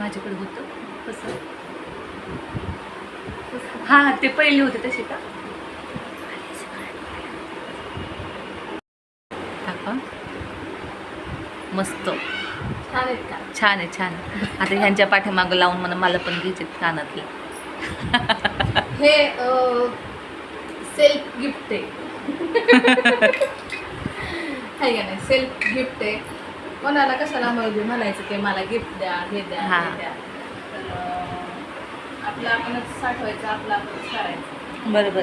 माझ्याकडे होतं. कसं हा हा ते पहिले होते तसे का. मस्त. छान आहेत का? छान आहे छान. आता ह्यांच्या पाठीमागं लावून म्हणा मला पण घ्यायचे कानातले. हे सेल्फ गिफ्ट आहे. हाय का नाही? सेल्फ गिफ्ट आहे. कोणाला कशाला मग म्हणायचं ते मला गिफ्ट द्या हे द्या हा. हे द्या. तर अं, आपलं आपणच साठवायचं आपलं आपणच करायचं. बरोबर.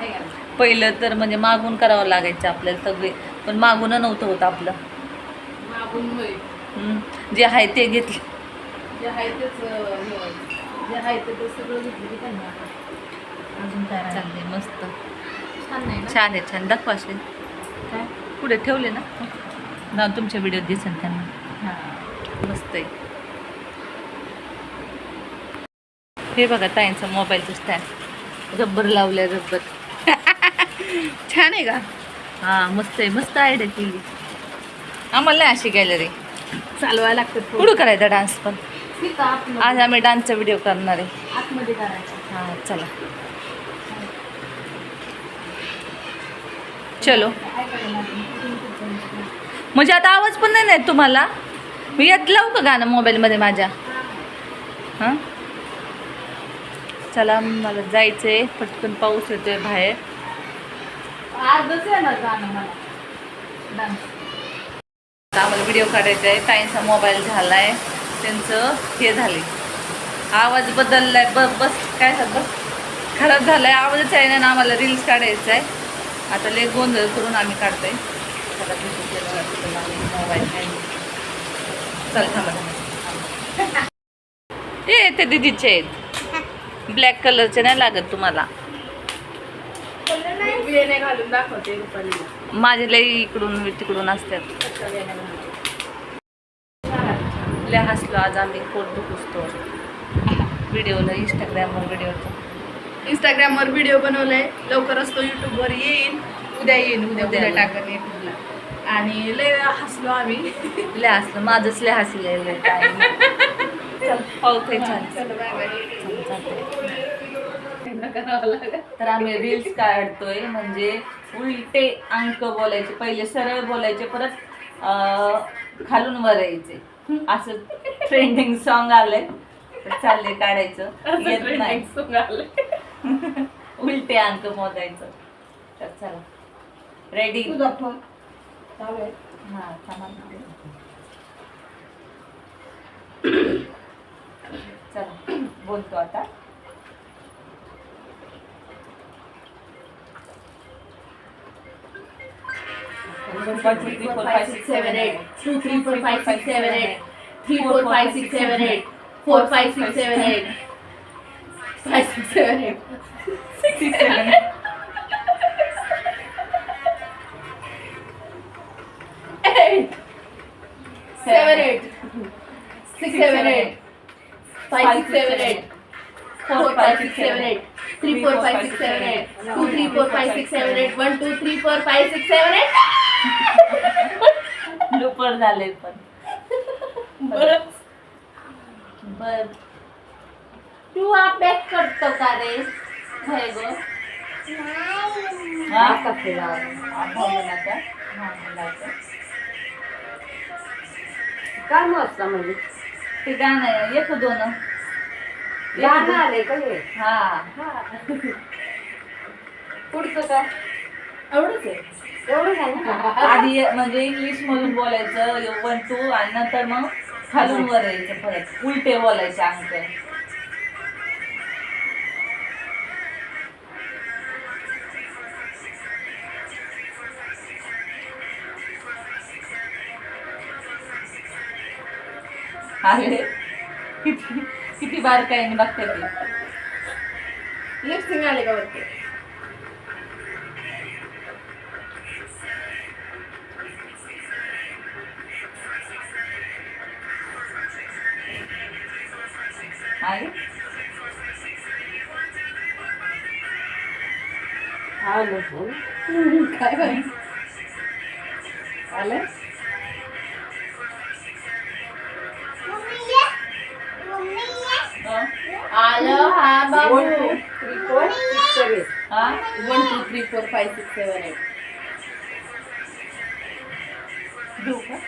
आहे का? पहिलं तर म्हणजे मागून करावं लागायचं आपल्याला सगळे पण मागून नव्हतं होतं आपलं. मागून होईल हम्म. जे आहे ते घेतले. जे आहे तेच अं, हे व्हायचं. जे आहे ते ते सगळं घेतलं की त्यांना अजून काय राहिलं? चांगले मस्त. छान नाही ना? छान आहे छान. दाखवा असे काय? पुढे ठेवले ना? ना तुमच्या व्हिडिओ दिसेल त्यांना. हां मस्त आहे. हे बघा ताईंचा मोबाईलचं स्टँड रब्बर लावलंय रब्बर. छान आहे का? हां मस्त आहे मस्त आयडिया केली. आम्हाला नाही अशी गॅलरी चालवायला लागतं पुढं करायचा डान्स पण? आज आम्ही डान्सचा व्हिडिओ करणार आहे. आतमध्ये करायचं. हां चला. चलो. म्हणजे आता आवाज पण नाही येत तुम्हाला? मी यात लावू का गाणं मोबाईलमध्ये माझ्या. हां? चला मला जायचं आहे पटकन पाऊस येतोय बाहेर. आहे ना आता आम्हाला व्हिडिओ काढायचा आहे. ताईंचा मोबाईल झाला आहे त्यांचं हे झाले आवाज बदललाय. आहे बस काय बस. खराब झालाय. आवाजच आहे ना आम्हाला रील्स काढायचं आहे आता लय गोंधळ करून आम्ही काढतोय. ए ते दिदीचे आहेत. ब्लॅक कलरचे नाही लागत तुम्हाला. माझे लय इकडून तिकडून असतात. लय हसलो आज आम्ही पोट दुखुसतो. व्हिडिओला इंस्टाग्रामवर व्हिडिओ इंस्टाग्रामवर व्हिडिओ बनवलाय. लवकरच तो युट्यूबवर येईल उद्या येईल उद्या उद्या उद्या येईल. युट्यूबला आणि लय हसलो आम्ही. लय हसलं. माझंच लय हसले तर आम्ही रील्स काढतोय. म्हणजे उलटे अंक बोलायचे. पहिले सरळ बोलायचे परत खालून वर यायचे असं ट्रेंडिंग सॉन्ग आलंय. तर चाललंय काढायचं. येत नाही. उलटे अंक मोजायचं. तर चला. रेडी चालू आहे हा थांबा. चला बोलतो आता two, three, four, five, six, seven, eight. Two, three, four, five, six, seven, eight. Three, four, five, six, seven, eight. Four, five, six, seven, eight. Five, six, seven, eight. Six, seven. Eight. Seven, eight. Six, seven, eight. Five, six, seven, eight. Four, five, six, seven, eight. Three, four, five, six, seven, eight. Two, three, four, five, six, seven, eight. One, two, three, four, five, six, seven, eight. लुपर झाले पण बरं. बर तू अभ्यास करतो का रे होय गो हा? काय मस्त म्हणजे? ते गाणं आहे एक दोन. का हे? हा. पुढचं काय? एवढंच आहे. ना? आधी म्हणजे इंग्लिश मधून बोलायचं वन टू आणि नंतर मग खालून वर यायचं परत. उलटे बोलायचे अंक अरे किती किती बारकाईने बघते ती. लिपसिंग आले का वरती आहे आलं. हो. काय बाई? आलं? आलं हा बाबू one two three four six seven हा? One two three four five six seven eight. घेऊ का?